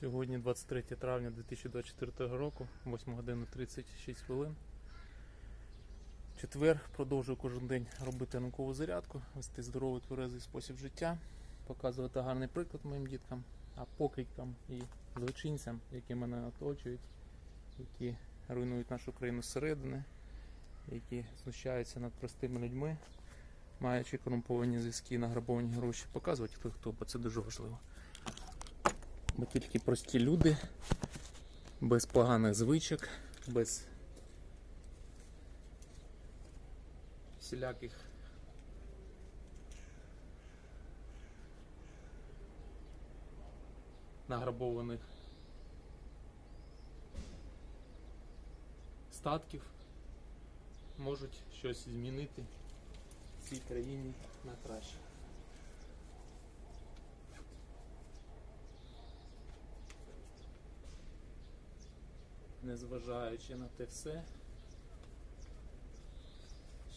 Сьогодні 23 травня 2024 року, 8 година 36 хвилин. Четвер продовжую кожен день робити ранкову зарядку, вести здоровий тверезий спосіб життя, показувати гарний приклад моїм діткам, а покидькам і злочинцям, які мене оточують, які руйнують нашу країну зсередини, які знущаються над простими людьми, маючи корумповані зв'язки награбовані гроші, показувати хто хто, бо це дуже важливо. Бо тільки прості люди, без поганих звичок, без всіляких награбованих статків можуть щось змінити в цій країні на краще. Незважаючи на те все,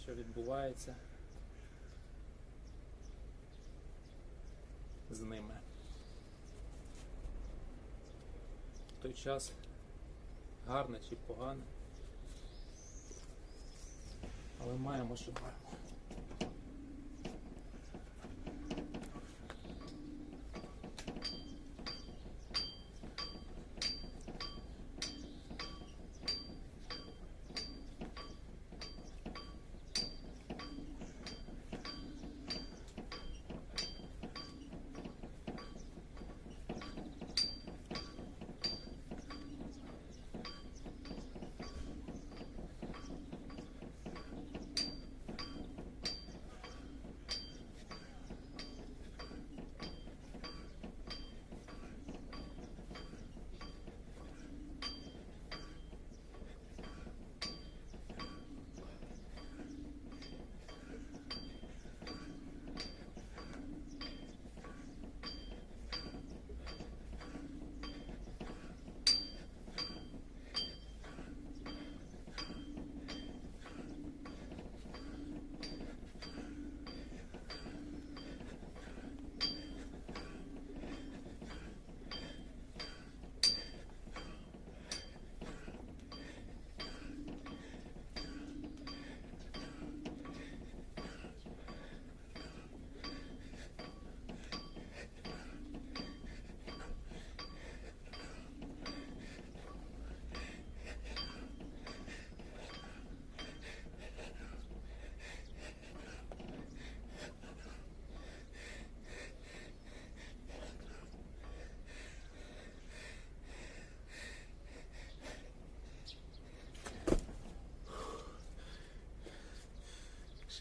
що відбувається з ними. В той час гарне чи погане, але маємо, що маємо.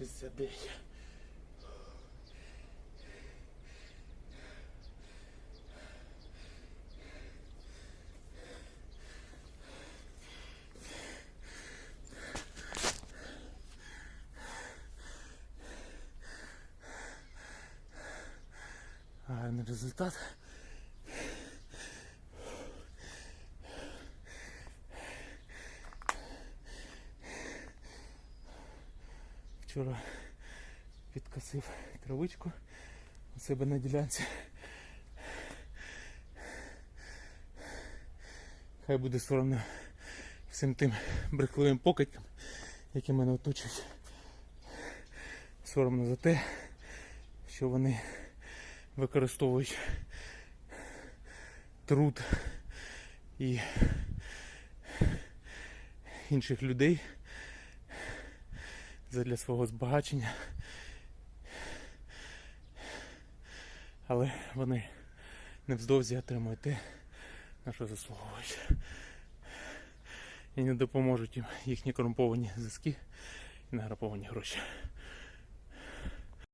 69. А на результат Вчора підкосив травичку у себе на ділянці. Хай буде соромно всім тим брехливим покидькам, які мене оточують. Соромно за те, що вони використовують труд і інших людей для свого збагачення. Але вони невдовзі отримують те, на що заслуговують. І не допоможуть їм їхні корумповані зв'язки і награповані гроші.